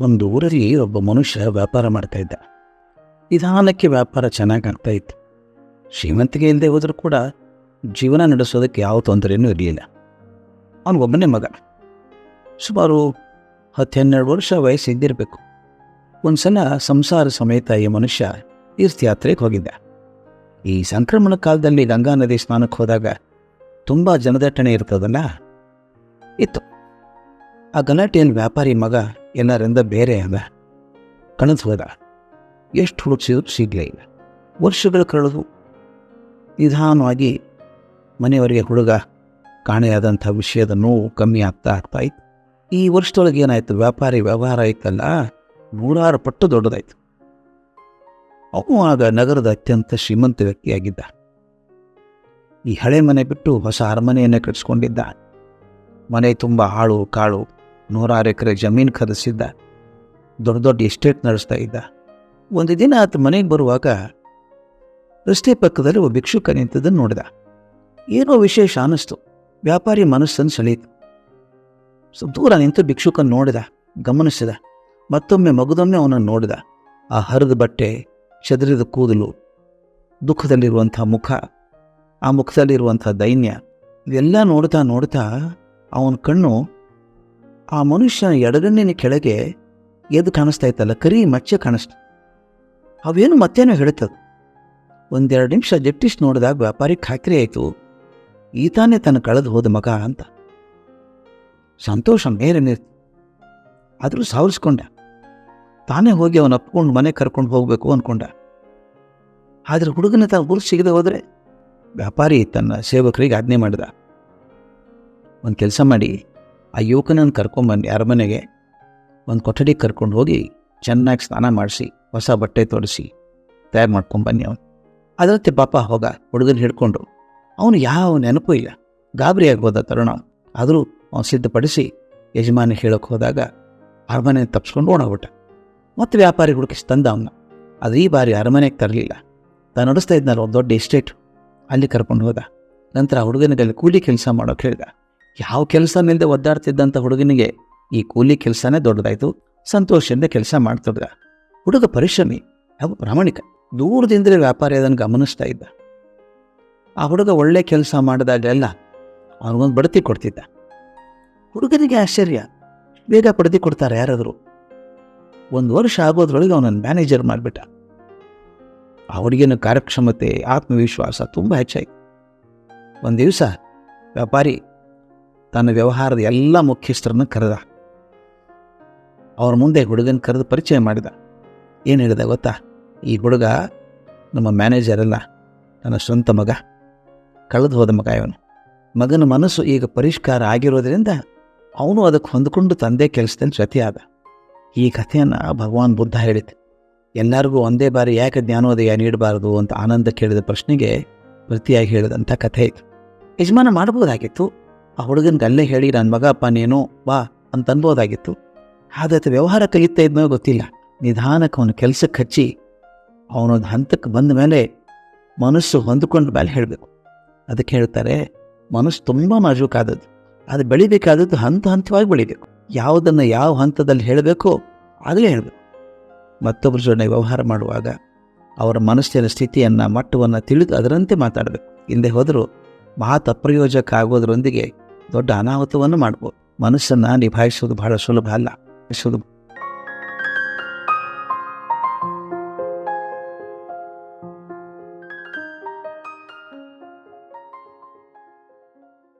ಒಂದು ಊರಲ್ಲಿ ಒಬ್ಬ ಮನುಷ್ಯ ವ್ಯಾಪಾರ ಮಾಡ್ತಾ ಇದ್ದ. ನಿಧಾನಕ್ಕೆ ವ್ಯಾಪಾರ ಚೆನ್ನಾಗಿ ಆಗ್ತಾ ಇತ್ತು. ಶ್ರೀಮಂತಿಗೆ ಇಲ್ಲದೆ ಹೋದರೂ ಕೂಡ ಜೀವನ ನಡೆಸೋದಕ್ಕೆ ಯಾವ ತೊಂದರೆಯೂ ಇರಲಿಲ್ಲ. ಅವನಿಗೊಬ್ಬನೇ ಮಗ. ಸುಮಾರು ಹತ್ತು ವರ್ಷ ವಯಸ್ಸಿದ್ದಿರಬೇಕು. ಒಂದು ಸಲ ಸಂಸಾರ ಸಮೇತ ಈ ಮನುಷ್ಯ ತೀರ್ಥಯಾತ್ರೆಗೆ ಹೋಗಿದ್ದ. ಈ ಸಂಕ್ರಮಣ ಕಾಲದಲ್ಲಿ ಗಂಗಾ ನದಿ ಸ್ನಾನಕ್ಕೆ ಹೋದಾಗ ತುಂಬ ಜನದಟ್ಟಣೆ ಇರ್ತದಲ್ಲ? ಇತ್ತು. ಆ ಗಲಾಟೆಯಲ್ಲಿ ವ್ಯಾಪಾರಿ ಮಗ ಎಲ್ಲರಿಂದ ಬೇರೆ ಅದ. ಕಣಸ್ ಹೋದ. ಎಷ್ಟು ಹುಡುಕ್ಸಿದ್ರು ಸಿಗಲೇ ಇಲ್ಲ. ವರ್ಷಗಳು ಕಳೆದು ನಿಧಾನವಾಗಿ ಮನೆಯವರಿಗೆ ಹುಡುಗ ಕಾಣೆಯಾದಂಥ ವಿಷಯದ ನೋವು ಕಮ್ಮಿ ಆಗ್ತಾ ಆಗ್ತಾ ಇತ್ತು. ಈ ವರ್ಷದೊಳಗೆ ಏನಾಯಿತು? ವ್ಯಾಪಾರಿ ವ್ಯವಹಾರ ಇತ್ತಲ್ಲ? ನೂರಾರು ಪಟ್ಟು ದೊಡ್ಡದಾಯಿತು. ಅವನು ಆಗ ನಗರದ ಅತ್ಯಂತ ಶ್ರೀಮಂತ ವ್ಯಕ್ತಿಯಾಗಿದ್ದ. ಈ ಹಳೆ ಮನೆ ಬಿಟ್ಟು ಹೊಸ ಅರಮನೆಯನ್ನೇ ಕಟ್ಟಿಸ್ಕೊಂಡಿದ್ದ. ಮನೆ ತುಂಬ ಹಾಳು, ಕಾಳು ನೂರಾರು ಎಕರೆ ಜಮೀನು ಖರೀದಿಸಿದ್ದ ದೊಡ್ಡ ದೊಡ್ಡ ಎಸ್ಟೇಟ್ ನಡೆಸ್ತಾ ಇದ್ದ. ಒಂದು ದಿನ ಆತ ಮನೆಗೆ ಬರುವಾಗ ರಸ್ತೆ ಪಕ್ಕದಲ್ಲಿ ಒಬ್ಬ ಭಿಕ್ಷುಕ ನಿಂತದನ್ನು ನೋಡಿದ. ಏನೋ ವಿಶೇಷ ಅನ್ನಿಸ್ತು. ವ್ಯಾಪಾರಿ ಮನಸ್ಸನ್ನು ಸೆಳೆಯಿತು. ಸ್ವಲ್ಪ ದೂರ ನಿಂತು ಭಿಕ್ಷುಕನ್ನು ನೋಡಿದ, ಗಮನಿಸಿದ. ಮತ್ತೊಮ್ಮೆ ಮಗದೊಮ್ಮೆ ಅವನನ್ನು ನೋಡಿದ. ಆ ಹರಿದ ಬಟ್ಟೆ, ಚದರಿದ ಕೂದಲು, ದುಃಖದಲ್ಲಿರುವಂಥ ಮುಖ, ಆ ಮುಖದಲ್ಲಿರುವಂಥ ದೈನ್ಯ ಇವೆಲ್ಲ ನೋಡ್ತಾ ನೋಡ್ತಾ ಅವನ ಕಣ್ಣು ಆ ಮನುಷ್ಯ ಎಡಗಣ್ಣಿನ ಕೆಳಗೆ ಎದ್ದು ಕಾಣಿಸ್ತಾ ಇತ್ತಲ್ಲ, ಕರಿ ಮಚ್ಚೆ ಕಾಣಿಸ್ತು. ಅವೇನು ಮತ್ತೇನೋ ಹೇಳ್ತದೆ. ಒಂದೆರಡು ನಿಮಿಷ ಜಟ್ಟಿಸ್ ನೋಡಿದಾಗ ವ್ಯಾಪಾರಿ ಖಾತ್ರಿ ಆಯಿತು. ಈತಾನೇ ತನ್ನ ಕಳೆದು ಹೋದ ಮಗ ಅಂತ. ಸಂತೋಷ ಮೇಲೆ ನಿರ್ತು ಆದರೂ ಸಾವರಿಸ್ಕೊಂಡ. ತಾನೇ ಹೋಗಿ ಅವನ ಅಪ್ಕೊಂಡು ಮನೆ ಕರ್ಕೊಂಡು ಹೋಗಬೇಕು ಅಂದ್ಕೊಂಡ ಆದರೆ ಹುಡುಗನ ತಾನು ಗುರು ಸಿಗದೆ ಹೋದರೆ ವ್ಯಾಪಾರಿ ತನ್ನ ಸೇವಕರಿಗೆ ಆಜ್ಞೆ ಮಾಡಿದ. ಒಂದು ಕೆಲಸ ಮಾಡಿ. ಆ ಯುವಕನನ್ನು ಕರ್ಕೊಂಬನ್ನಿ ಅರಮನೆಗೆ. ಒಂದು ಕೊಠಡಿಗೆ ಕರ್ಕೊಂಡು ಹೋಗಿ ಚೆನ್ನಾಗಿ ಸ್ನಾನ ಮಾಡಿಸಿ, ಹೊಸ ಬಟ್ಟೆ ತೊಡಿಸಿ ತಯಾರು ಮಾಡ್ಕೊಂಬನ್ನಿ ಅವನು. ಅದರಂತೆ ಪಾಪ ಹೋಗ ಹುಡುಗನ ಹಿಡ್ಕೊಂಡು, ಅವನು ಯಾವ ನೆನಪು ಇಲ್ಲ. ಗಾಬರಿ ಆಗ್ಬೋದ ತರುಣ ಆದರೂ ಅವನು ಸಿದ್ಧಪಡಿಸಿ ಯಜಮಾನಿ ಹೇಳೋಕೆ ಹೋದಾಗ ಅರಮನೆ ತಪ್ಪಿಸ್ಕೊಂಡು ಓಡೋಗ್ಬಿಟ್ಟ ಮತ್ತೆ ವ್ಯಾಪಾರಿ ಹುಡುಕಿಸಿ ತಂದ ಅವನ್ನ ಅದು ಈ ಬಾರಿ ಅರಮನೆಗೆ ತರಲಿಲ್ಲ. ತಾನು ನಡೆಸ್ತಾ ಇದ್ನಲ್ಲ ಒಂದು ದೊಡ್ಡ ಎಸ್ಟೇಟ್. ಅಲ್ಲಿ ಕರ್ಕೊಂಡು ಹೋದ. ನಂತರ ಹುಡುಗನಿಗೆ ಅಲ್ಲಿ ಕೂಲಿ ಕೆಲಸ ಮಾಡೋಕೆ ಹೇಳಿದ. ಯಾವ ಕೆಲಸನಿಲ್ಲದೆ ಒದ್ದಾಡ್ತಿದ್ದಂಥ ಹುಡುಗನಿಗೆ ಈ ಕೂಲಿ ಕೆಲಸನೇ ದೊಡ್ಡದಾಯಿತು, ಸಂತೋಷದಿಂದ ಕೆಲಸ ಮಾಡ್ತಿದ್ದ. ಹುಡುಗ ಪರಿಶ್ರಮಿ ಹಾಗೂ ಪ್ರಾಮಾಣಿಕ, ದೂರದಿಂದಲೇ ವ್ಯಾಪಾರಿ ಅದನ್ನು ಗಮನಿಸ್ತಾ ಇದ್ದ. ಆ ಹುಡುಗ ಒಳ್ಳೆ ಕೆಲಸ ಮಾಡಿದಾಗಲೆಲ್ಲ ಅವನಿಗೊಂದು ಬಡ್ತಿ ಕೊಡ್ತಿದ್ದ. ಹುಡುಗನಿಗೆ ಆಶ್ಚರ್ಯ, ಬೇಗ ಬಡ್ತಿ ಕೊಡ್ತಾರೆ ಯಾರಾದರೂ. ಒಂದು ವರ್ಷ ಆಗೋದ್ರೊಳಗೆ ಅವನನ್ನು ಮ್ಯಾನೇಜರ್ ಮಾಡಿಬಿಟ್ಟ. ಆ ಕಾರ್ಯಕ್ಷಮತೆ, ಆತ್ಮವಿಶ್ವಾಸ ತುಂಬ ಹೆಚ್ಚಾಯಿತು. ಒಂದು ದಿವಸ ವ್ಯಾಪಾರಿ ತನ್ನ ವ್ಯವಹಾರದ ಎಲ್ಲ ಮುಖ್ಯಸ್ಥರನ್ನು ಕರೆದ. ಅವ್ರ ಮುಂದೆ ಹುಡುಗನ ಕರೆದು ಪರಿಚಯ ಮಾಡಿದ. ಏನು ಹೇಳಿದ ಗೊತ್ತಾ? ಈ ಹುಡುಗ ನಮ್ಮ ಮ್ಯಾನೇಜರ್ ಅಲ್ಲ ನನ್ನ ಸ್ವಂತ ಮಗ, ಕಳೆದು ಹೋದ ಮಗ ಇವನು. ಮಗನ ಮನಸ್ಸು ಈಗ ಪರಿಷ್ಕಾರ ಆಗಿರೋದರಿಂದ ಅವನು ಅದಕ್ಕೆ ಹೊಂದಿಕೊಂಡು ತಂದೆ ಕೆಲಸದಲ್ಲಿ ಜೊತೆಯಾದ ಈ ಕಥೆಯನ್ನು ಭಗವಾನ್ ಬುದ್ಧ ಹೇಳಿತು ಎಲ್ಲರಿಗೂ ಒಂದೇ ಬಾರಿ ಯಾಕೆ ಜ್ಞಾನೋದಯ ನೀಡಬಾರದು ಅಂತ ಆನಂದ ಕೇಳಿದ ಪ್ರಶ್ನೆಗೆ ಪ್ರತಿಯಾಗಿ ಹೇಳಿದಂಥ ಕಥೆ ಇತ್ತು ಯಜಮಾನ ಮಾಡ್ಬೋದಾಗಿತ್ತು ಆ ಹುಡುಗನಿಗೆ ಅಲ್ಲೇ ಹೇಳಿ ನನ್ನ ಮಗಪ್ಪ ನೀನು ಬಾ ಅಂತ ಅನ್ಬೋದಾಗಿತ್ತು. ಆದತ್ತ ವ್ಯವಹಾರ ಕಲಿತಾ ಇದ್ನೋ ಗೊತ್ತಿಲ್ಲ. ನಿಧಾನಕ್ಕೆ ಅವನ ಕೆಲಸಕ್ಕೆ ಹಚ್ಚಿ ಅವನೊಂದು ಹಂತಕ್ಕೆ ಬಂದ ಮೇಲೆ ಮನಸ್ಸು ಹೊಂದ್ಕೊಂಡ ಮೇಲೆ ಹೇಳಬೇಕು. ಅದಕ್ಕೆ ಹೇಳ್ತಾರೆ, ಮನಸ್ಸು ತುಂಬ ನಾಜೂಕಾದದ್ದು. ಅದು ಬೆಳಿಬೇಕಾದದ್ದು ಹಂತ ಹಂತವಾಗಿ ಬೆಳಿಬೇಕು. ಯಾವುದನ್ನು ಯಾವ ಹಂತದಲ್ಲಿ ಹೇಳಬೇಕೋ ಆಗಲೇ ಹೇಳಬೇಕು. ಮತ್ತೊಬ್ಬರ ಜೊತೆ ವ್ಯವಹಾರ ಮಾಡುವಾಗ ಅವರ ಮನಸ್ಸಿನ ಸ್ಥಿತಿಯನ್ನು, ಮಟ್ಟವನ್ನು ತಿಳಿದು ಅದರಂತೆ ಮಾತಾಡಬೇಕು. ಹಿಂದೆ ಹೋದರೂ ಮಾತು ಅಪ್ರಯೋಜಕ ಆಗೋದ್ರೊಂದಿಗೆ ದೊಡ್ಡ ಅನಾಹುತವನ್ನು ಮಾಡ್ಬೋದು. ಮನಸ್ಸನ್ನು ನಿಭಾಯಿಸೋದು ಬಹಳ ಸುಲಭ ಅಲ್ಲ. ನಿಭಾಯಿಸೋದು